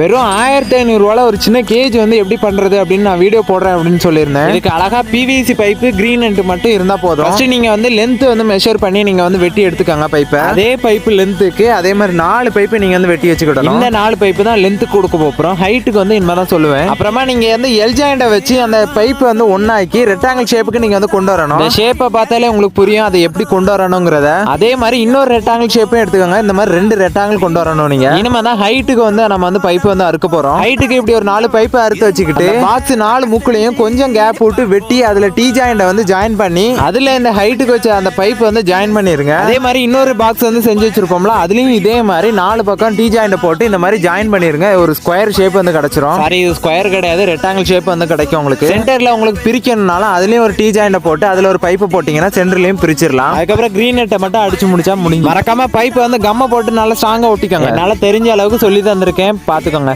வெறும் ஆயிரத்தி ஐநூறுரூவால ஒரு சின்ன கேஜ் வந்து எப்படி பண்றது அப்படின்னு நான் வீடியோ போடுறேன் அப்படின்னு சொல்லியிருந்தேன். இதுக்கு அழகா பிவிசி பைப்பு கிரீன் அண்ட் மட்டும் இருந்தா போதும். ஃபர்ஸ்ட் நீங்க வந்து லென்த் வந்து மெஷர் பண்ணி நீங்க வந்து வெட்டி எடுத்துக்கோங்க பைப்பை அதே பைப்பு லென்த்துக்கு அதே மாதிரி நாலு பைப்பு நீங்க வந்து வெட்டி வச்சுக்கிடணும். இந்த நாலு பைப்பு தான் லென்த் கொடுக்க போறோம். ஹைட்டுக்கு வந்து இனிமே தான் சொல்லுவேன். அப்புறமா நீங்க வந்து எல் ஜாயிண்ட வச்சு அந்த பைப்பு வந்து ஒன்னாக்கி ரெக்டாங்கிள் ஷேப்புக்கு நீங்க வந்து கொண்டு வரணும். இந்த ஷேப்பை பார்த்தாலே உங்களுக்கு புரியும் அதை எப்படி கொண்டு வரணுங்கிறத. அதே மாதிரி இன்னொரு ரெக்டாங்கிள் ஷேப்பும் எடுத்துக்கோங்க. இந்த மாதிரி ரெண்டு ரெக்டாங்கிள் கொண்டு வரணும் நீங்க. இனிமே தான் ஹைட்டுக்கு வந்து நம்ம வந்து பைப்பு வந்து அறுக்க போறோம். ஹைட்டுக்கு இப்படி ஒரு நாலு பைப்பு அறுத்து வச்சுக்கிட்டு பாக்ஸ் நாலு முக்குலையும் கொஞ்சம் கேப் விட்டு வெட்டி அதுல டீ ஜாயிண்ட வந்து ஜாயின் பண்ணி அதுல இந்த ஹைட்டுக்கு வச்ச அந்த பைப் வந்து ஜாயின் பண்ணிருங்க. அதே மாதிரி இன்னொரு பாக்ஸ் வந்து செஞ்சு வச்சிருப்போம்ல அதுலயும் இதே மாதிரி நாலு பக்கம் டீ ஜாயிண்ட போட்டு இந்த மாதிரி ஜாயின் பண்ணிருங்க. ஒரு ஸ்கொயர் ஷேப் வந்து கிடைச்சிரும். சாரி இது ஸ்கொயர் கிடையாது ரெக்டாங்கிள் ஷேப் வந்து கிடைக்கும் உங்களுக்கு. சென்டர்ல உங்களுக்கு பிரிக்கணும்னாலும் அதுலயும் ஒரு டீ ஜாயிண்ட போட்டு அதுல ஒரு பைப்பு போட்டீங்கன்னா சென்டர்லயும் பிரிச்சிடலாம். அதுக்கப்புறம் கிரீன் நெட்டை மட்டும் அடிச்சு முடிச்சா முடிஞ்சு மறக்காம பைப் வந்து கம்ம போட்டு நல்லா ஸ்ட்ராங்கா ஒட்டிக்கோங்க. என்னால தெரிஞ்ச அளவுக்கு சொல்லி தந்திருக்கேன். பாத்துக்கோங்க.